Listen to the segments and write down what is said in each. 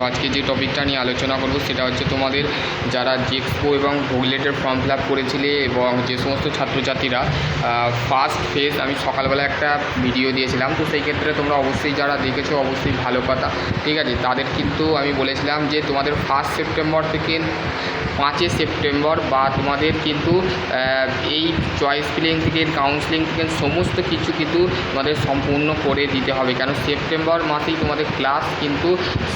আজকে যে টপিকটা নিয়ে আলোচনা করব সেটা হচ্ছে তোমাদের যারা জেক্সপো এবং ভুগলেটের ফর্ম ফিল আপ করেছিলে এবং যে সমস্ত ছাত্রছাত্রীরা ফার্স্ট ফেজ আমি সকালবেলা একটা ভিডিও দিয়েছিলাম। তো সেই ক্ষেত্রে তোমরা অবশ্যই যারা দেখেছ অবশ্যই ভালো কথা। ঠিক আছে? তাদের কিন্তু আমি বলেছিলাম যে তোমাদের ফার্স্ট সেপ্টেম্বর থেকে সেপ্টেম্বর বা তোমাদের কিন্তু এই চয়েস ফিলিং থেকে কাউন্সিলিং থেকে সমস্ত কিছু কিন্তু তোমাদের সম্পূর্ণ করে দিতে হবে। কেন? সেপ্টেম্বর মাসেই তোমাদের ক্লাস কিন্তু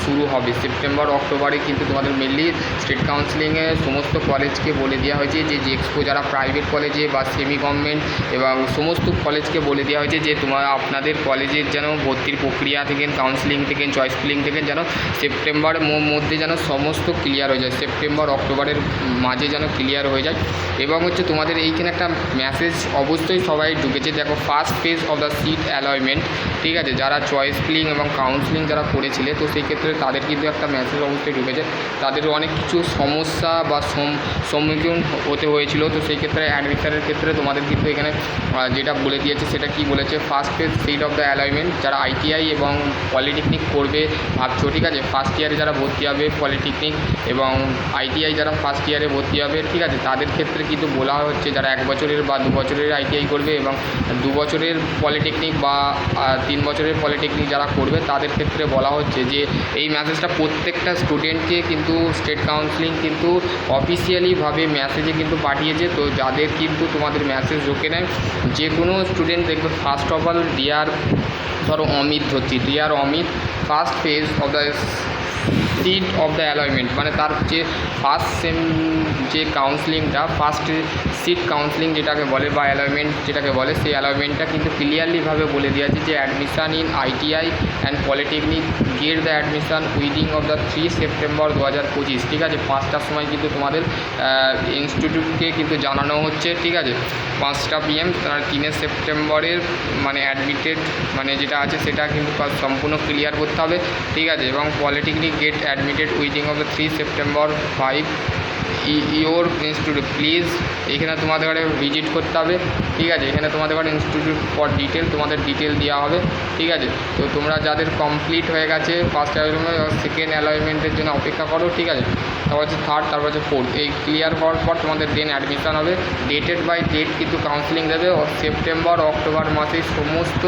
শুরু হবে। সেপ্টেম্বর, অক্টোবরে কিন্তু তোমাদের মেনলি স্টেট কাউন্সিলিংয়ে সমস্ত কলেজকে বলে দেওয়া হয়েছে যে যে এক্সপো যারা প্রাইভেট কলেজে বা সেমি গভর্নমেন্ট এবং সমস্ত কলেজকে বলে দেওয়া হয়েছে যে, তোমার আপনাদের কলেজের যেন ভর্তির প্রক্রিয়া থেকে কাউন্সিলিং থেকে চয়েস ফিলিং থেকে যেন সেপ্টেম্বর মধ্যে যেন সমস্ত ক্লিয়ার হয়ে যায়। সেপ্টেম্বর অক্টোবরের মাঝে যেন ক্লিয়ার হয়ে যায়। এবং হচ্ছে তোমাদের এইখানে একটা মেসেজ অবশ্যই সবাই ঢুকেছে। দেখো first phase of the seat allotment ঠিক আছে? যারা চয়েস ফিলিং এবং কাউন্সিলিং যারা করেছিলে, তো সেই ক্ষেত্রে তাদের কিন্তু একটা মেসেজ অবশ্যই ঢুকেছে। তাদের অনেক কিছু সমস্যা বা সম্মুখীন হতে হয়েছিল। তো সেই ক্ষেত্রে অ্যাডমিশনের ক্ষেত্রে তোমাদের কিন্তু এখানে যেটা বলে দিয়েছে, সেটা কি বলেছে? First phase seat of the allotment যারা আইটিআই এবং পলিটেকনিক করবে, ভাবছ, ঠিক আছে? ফার্স্ট ইয়ারে যারা ভর্তি হবে পলিটেকনিক এবং আইটিআই যারা ফার্স্ট ইয়ারে ভর্তি হবে, ঠিক আছে? তাদের ক্ষেত্রে কিন্তু বলা হচ্ছে যারা এক বছরের বা দু বছরের আইটিআই করবে এবং দু বছরের পলিটেকনিক বা তিন বছরের পলিটেকনিক যারা করবে, তাদের ক্ষেত্রে বলা হচ্ছে যে এই মেসেজটা প্রত্যেকটা স্টুডেন্টকে কিন্তু স্টেট কাউন্সিলিং কিন্তু অফিসিয়ালিভাবে মেসেজে কিন্তু পাঠিয়েছে। তো যাদের কিন্তু তোমাদের মেসেজ ঢোকে নেয় যে কোনো স্টুডেন্ট দেখবে ফার্স্ট অফ অল ডিয়ার ধরো, অমিত ধরছি। Dear Amit first phase of the seat of the allotment মানে তার যে ফার্স্ট সেম যে কাউন্সিলিংটা ফার্স্ট সিট কাউন্সিলিং যেটাকে বলে বা অ্যালয়নমেন্ট যেটাকে বলে, সেই অ্যালয়নমেন্টটা কিন্তু ক্লিয়ারলিভাবে বলে দেওয়া আছে যে admission in ITI and polytechnic get the admission within of the three September দু হাজার পঁচিশ, ঠিক আছে? পাঁচটার সময় কিন্তু তোমাদের ইনস্টিটিউটকে কিন্তু জানানো হচ্ছে, ঠিক আছে? পাঁচটা পিএম তার তিনে সেপ্টেম্বরের মানে অ্যাডমিটেড মানে যেটা আছে সেটা কিন্তু সম্পূর্ণ ক্লিয়ার করতে হবে, ঠিক আছে? এবং polytechnic get admitted within of the three September five your institute please এখানে তোমাদের ভিজিট করতে হবে, ঠিক আছে? এখানে তোমাদের ইনস্টিটিউট ফর ডিটেল তোমাদের ডিটেল দেওয়া হবে, ঠিক আছে? তো তোমরা যাদের কমপ্লিট হয়ে গেছে ফার্স্ট অ্যালয়নমেন্ট সেকেন্ড অ্যালয়নমেন্টের জন্য অপেক্ষা করো, ঠিক আছে? তারপর হচ্ছে থার্ড তারপর হচ্ছে ফোর্থ এই ক্লিয়ার হওয়ার পর তোমাদের দেন অ্যাডমিশন হবে। ডেটেড বাই ডেট কিন্তু কাউন্সিলিং দেবে সেপ্টেম্বর অক্টোবর মাসে সমস্ত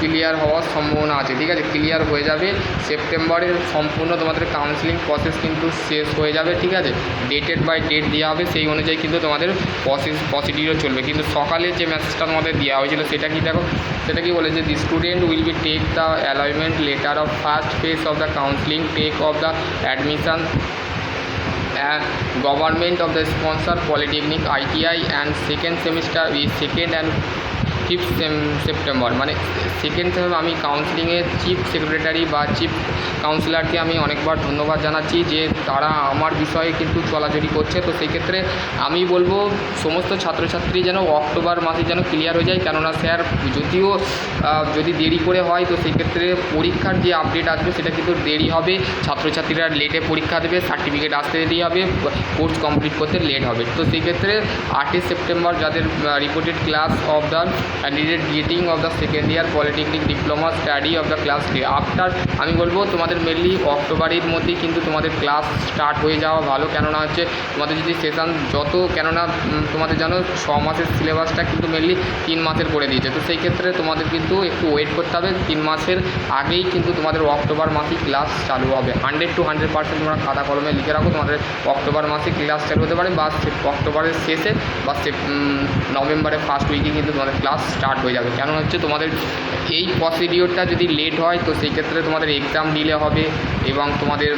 ক্লিয়ার হওয়ার সম্ভাবনা আছে, ঠিক আছে? ক্লিয়ার হয়ে যাবে সেপ্টেম্বরের সম্পূর্ণ তোমাদের কাউন্সিলিং প্রসেস কিন্তু শেষ হয়ে যাবে, ঠিক আছে? ডেটেড বাই ডেট দেওয়া হবে, সেই অনুযায়ী কিন্তু তোমাদের প্রসেস প্রসিডিওর চলবে। কিন্তু সকালে যে মেসেজটা তোমাদের দেওয়া হয়েছিল, সেটা কি দেখো? সেটা কি বলেছে? The student will be take the allotment letter of first phase of the counselling take of the admission government of the sponsor polytechnic ITI and second semester second and fifth September মানে second sem আমি কাউন্সিলিংয়ের chief secretary বা chief কাউন্সিলরকে আমি অনেকবার ধন্যবাদ জানাচ্ছি যে তারা আমার বিষয়ে কিন্তু চলাচলি করছে। তো সেক্ষেত্রে আমি বলব সমস্ত ছাত্রছাত্রী যেন অক্টোবর মাসে যেন ক্লিয়ার হয়ে যায়। কেননা স্যার যদিও যদি দেরি করে হয়, তো সেক্ষেত্রে পরীক্ষার যে আপডেট আসবে, সেটা কিন্তু দেরি হবে। ছাত্রছাত্রীরা লেটে পরীক্ষা দেবে সার্টিফিকেট আসতে দেরি হবে কোর্স কমপ্লিট করতে লেট হবে। তো সেক্ষেত্রে আটই সেপ্টেম্বর যাদের reported class of the candidate getting of the second year polytechnic diploma study of the class three after আমি বলব, তোমাদের মেনলি অক্টোবরের মধ্যেই কিন্তু তোমাদের ক্লাস স্টার্ট হয়ে যাওয়া ভালো। কেননা হচ্ছে, তোমাদের যদি সেশন যত, কেননা তোমাদের জানো, ছ মাসের সিলেবাসটা কিন্তু মেনলি তিন মাসের করে দিয়েছে। তো সেই ক্ষেত্রে তোমাদের কিন্তু একটু ওয়েট করতে হবে। তিন মাসের আগেই কিন্তু তোমাদের অক্টোবর মাসেই ক্লাস চালু হবে। হান্ড্রেড টু হান্ড্রেড পার্সেন্ট তোমরা খাতা কলমে লিখে রাখো। তোমাদের অক্টোবর মাসে ক্লাস চালু হতে পারে। বা অক্টোবরের শেষে বা নভেম্বরের ফার্স্ট উইকে কিন্তু তোমাদের ক্লাস স্টার্ট হয়ে যাবে। কেন হচ্ছে তোমাদের এই প্রসিডিওরটা যদি লেট হয়, তো সেই ক্ষেত্রে তোমাদের এক্সাম ডিলে হবে এবং তোমাদের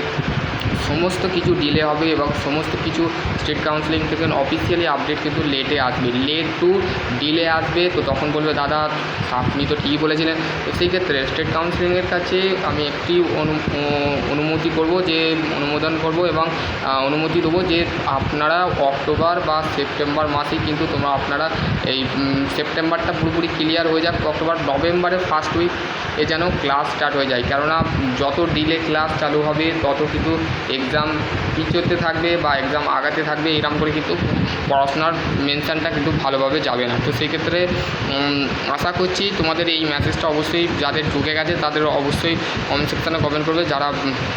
সমস্ত কিছু ডিলে হবে এবং সমস্ত কিছু স্টেট কাউন্সিলিং থেকে অফিসিয়ালি আপডেট কিন্তু লেটে আসবে। লেট টু ডিলে আসবে, তো তখন বলবে, দাদা, আপনি তো ঠিকই বলেছিলেন। তো সেই ক্ষেত্রে স্টেট কাউন্সিলিংয়ের কাছে আমি একটি অনু- অনুমতি করব যে, অনুমোদন করব এবং অনুমতি দেবো যে, আপনারা অক্টোবর বা সেপ্টেম্বর মাসেই কিন্তু তোমরা, আপনারা এই সেপ্টেম্বরটা পুরোপুরি ক্লিয়ার হয়ে যাক। অক্টোবর, নভেম্বরের ফার্স্ট উইক এ যেন ক্লাস স্টার্ট হয়ে যায়। কেননা, যত ডিলে ক্লাস চালু হবে, তত কিন্তু এক্সাম পিছোতে থাকবে বা এক্সাম আগাতে থাকবে এরকম করে কিন্তু পড়াশোনার মেনশানটা কিন্তু ভালোভাবে যাবে না। তো সেই ক্ষেত্রে উম, আশা করছি তোমাদের এই মেসেজটা অবশ্যই যাদের ঢুকে গেছে তাদের অবশ্যই কমেন্ট সেকশানে কমেন্ট করবে। যারা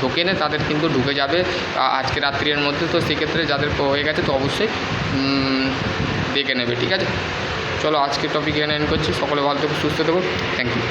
ঢোকে না গেলে তাদের কিন্তু ঢুকে যাবে আজকে রাত্রির মধ্যে। তো সেক্ষেত্রে যাদের হয়ে গেছে তো অবশ্যই দেখে নেবে ঠিক আছে? চলো আজকের টপিক এখানে এন্ড করছি। সকলে ভালো থেকো সুস্থ থেকো। Thank you